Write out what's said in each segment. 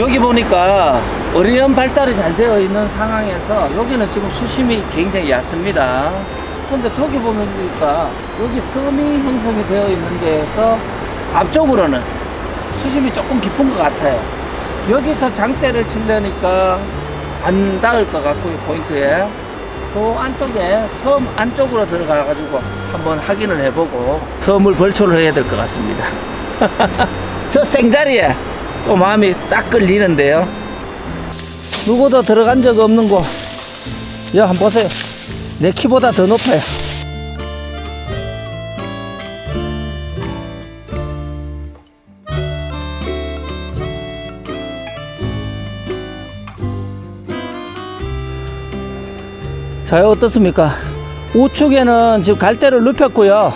여기 보니까 어리연 발달이 잘 되어 있는 상황에서 여기는 지금 수심이 굉장히 얕습니다. 근데 저기 보니까 여기 섬이 형성이 되어 있는 데에서 앞쪽으로는 수심이 조금 깊은 것 같아요. 여기서 장대를 치려니까 안 닿을 것 같고요, 포인트에. 그 안쪽에 섬 안쪽으로 들어가 가지고 한번 확인을 해보고 섬을 벌초를 해야 될 것 같습니다. 저 생자리에 또 마음이 딱 끌리는데요. 누구도 들어간 적 없는 곳. 야, 한번 보세요. 내 키보다 더 높아요. 자, 어떻습니까? 우측에는 지금 갈대를 눕혔고요.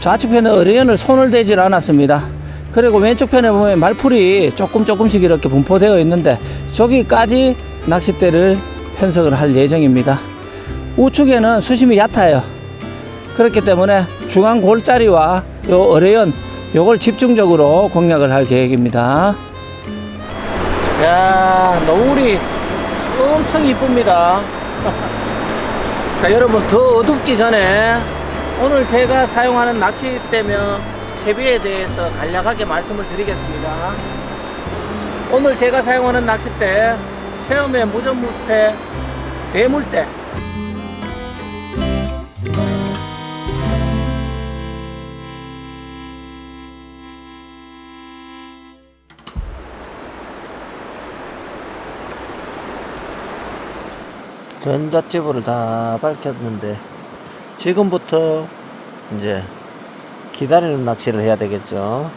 좌측편에 어리연을 손을 대질 않았습니다. 그리고 왼쪽 편에 보면 말풀이 조금 조금씩 이렇게 분포되어 있는데 저기까지 낚싯대를 편성을 할 예정입니다. 우측에는 수심이 얕아요. 그렇기 때문에 중앙 골짜리와 요 어레연 요걸 집중적으로 공략을 할 계획입니다. 야, 노을이 엄청 이쁩니다. 자, 여러분 더 어둡기 전에 오늘 제가 사용하는 낚싯대며 채비에 대해서 간략하게 말씀을 드리겠습니다. 오늘 제가 사용하는 낚싯대 체험의 무전무태 대물대 전자찌부를 다 밝혔는데 지금부터 이제 기다리는 낚시를 해야 되겠죠.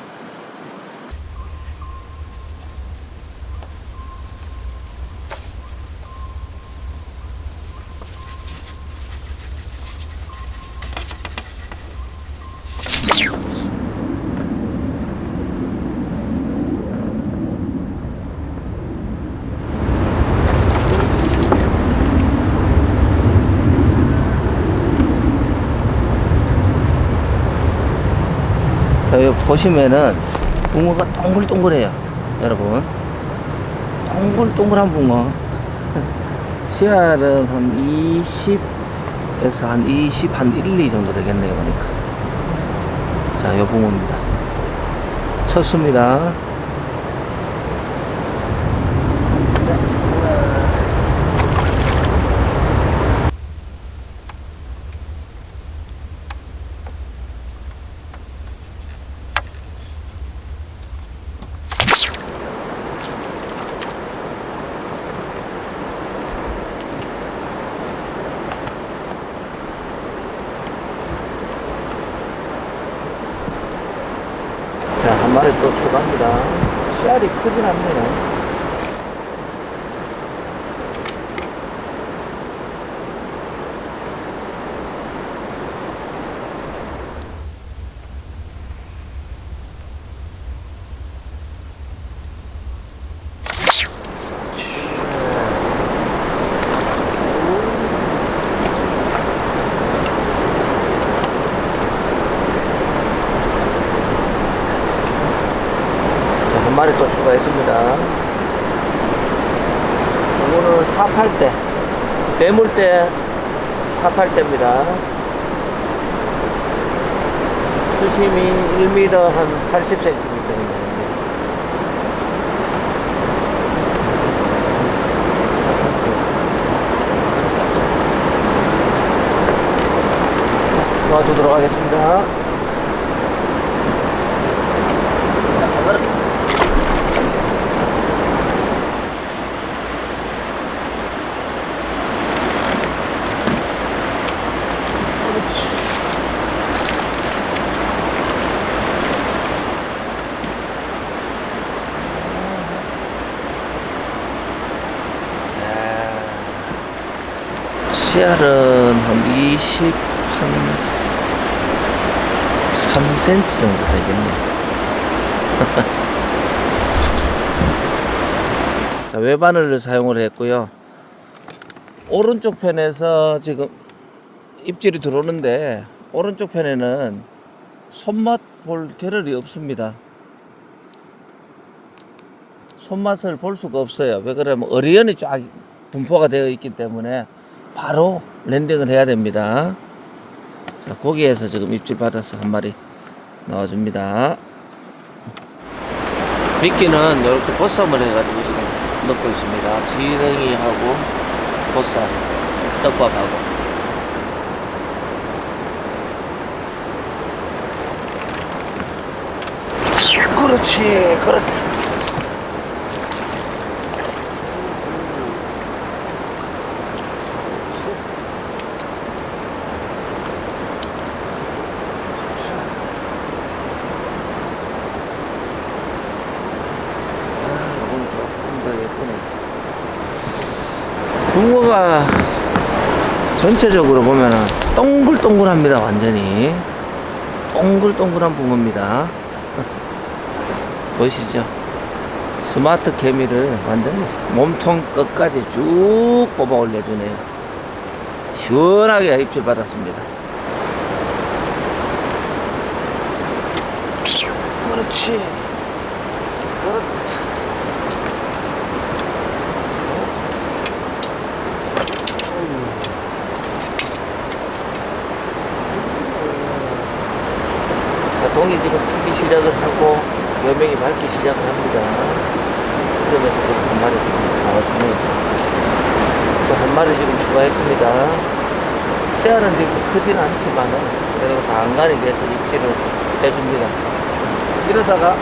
보시면은 붕어가 동글동글해요. 여러분. 동글동글한 붕어. 씨알은 한 20에서 한 20, 한 1, 2 정도 되겠네요. 보니까. 자, 요 붕어입니다. 쳤습니다. 마리 또 추가합니다. 씨알이 크진 않네요. 마리 또 추가했습니다. 이거는 4팔대. 대물대 4팔대입니다. 수심이 1m 한 80cm입니다. 도와주도록 하겠습니다. 씨알은 한 20, 한 3cm 정도 되겠네. 자, 외바늘을 사용을 했고요. 오른쪽 편에서 지금 입질이 들어오는데 오른쪽 편에는 손맛 볼 겨를이 없습니다. 손맛을 볼 수가 없어요. 왜 그러면 어리연이 쫙 분포가 되어 있기 때문에 바로 랜딩을 해야 됩니다. 자, 거기에서 지금 입질 받아서 한 마리 나와줍니다. 미끼는 이렇게 보쌈을 해가지고 지금 넣고 있습니다. 지렁이하고 보쌈, 떡밥하고. 그렇지, 그렇지. 아, 오늘 조금 더 예쁘네. 붕어가 전체적으로 보면은 동글동글합니다, 완전히. 동글동글한 붕어입니다. 보이시죠? 스마트 케미를 완전히 몸통 끝까지 쭉 뽑아 올려주네요. 시원하게 입질 받았습니다. 그렇지. 그렇지. 동이 지금 트기 시작을 하고 여명이 맑기 시작을 합니다. 그러면서 지금 한 마리 나와주네요. 저한 마리 지금 추가했습니다. 시야는 지금 크지는 않지만은 그래도 간간히 계속 입질을 해줍니다. 이러다가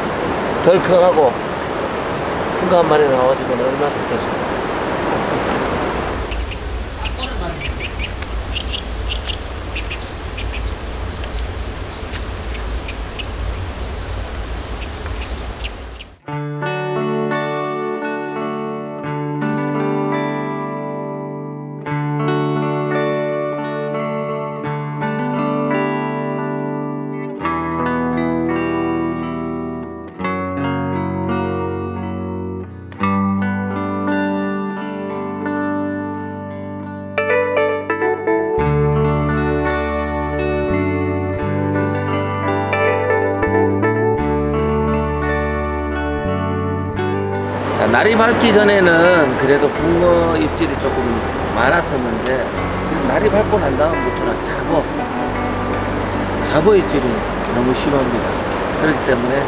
덜컹하고 큰 거 한 마리 나와주면 얼마나 좋겠습니까? 날이 밝기 전에는 그래도 붕어 입질이 조금 많았었는데 지금 날이 밝고 난 다음부터는 잡어 잡어 입질이 너무 심합니다. 그렇기 때문에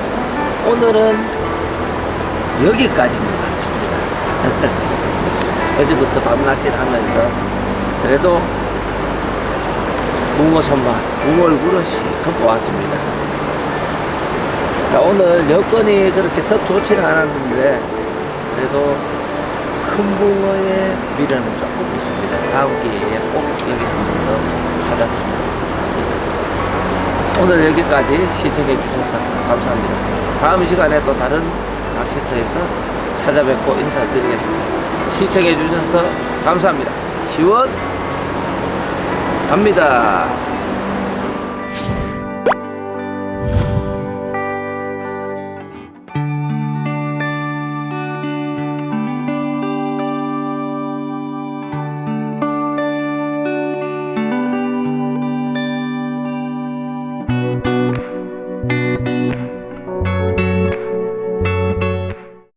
오늘은 같습니다. 어제부터 밤낚시를 하면서 그래도 붕어 손맛, 붕어 얼굴은 실컷 보았습니다. 자, 오늘 여건이 그렇게 썩 좋지는 않았는데 그래도 큰 붕어의 미련은 조금 있습니다. 다음 기회에 꼭 여기 한번 더 찾았으면 합니다. 오늘 여기까지 시청해 주셔서 감사합니다. 다음 시간에 또 다른 낚시터에서 찾아뵙고 인사드리겠습니다. 시청해 주셔서 감사합니다. 시원 갑니다.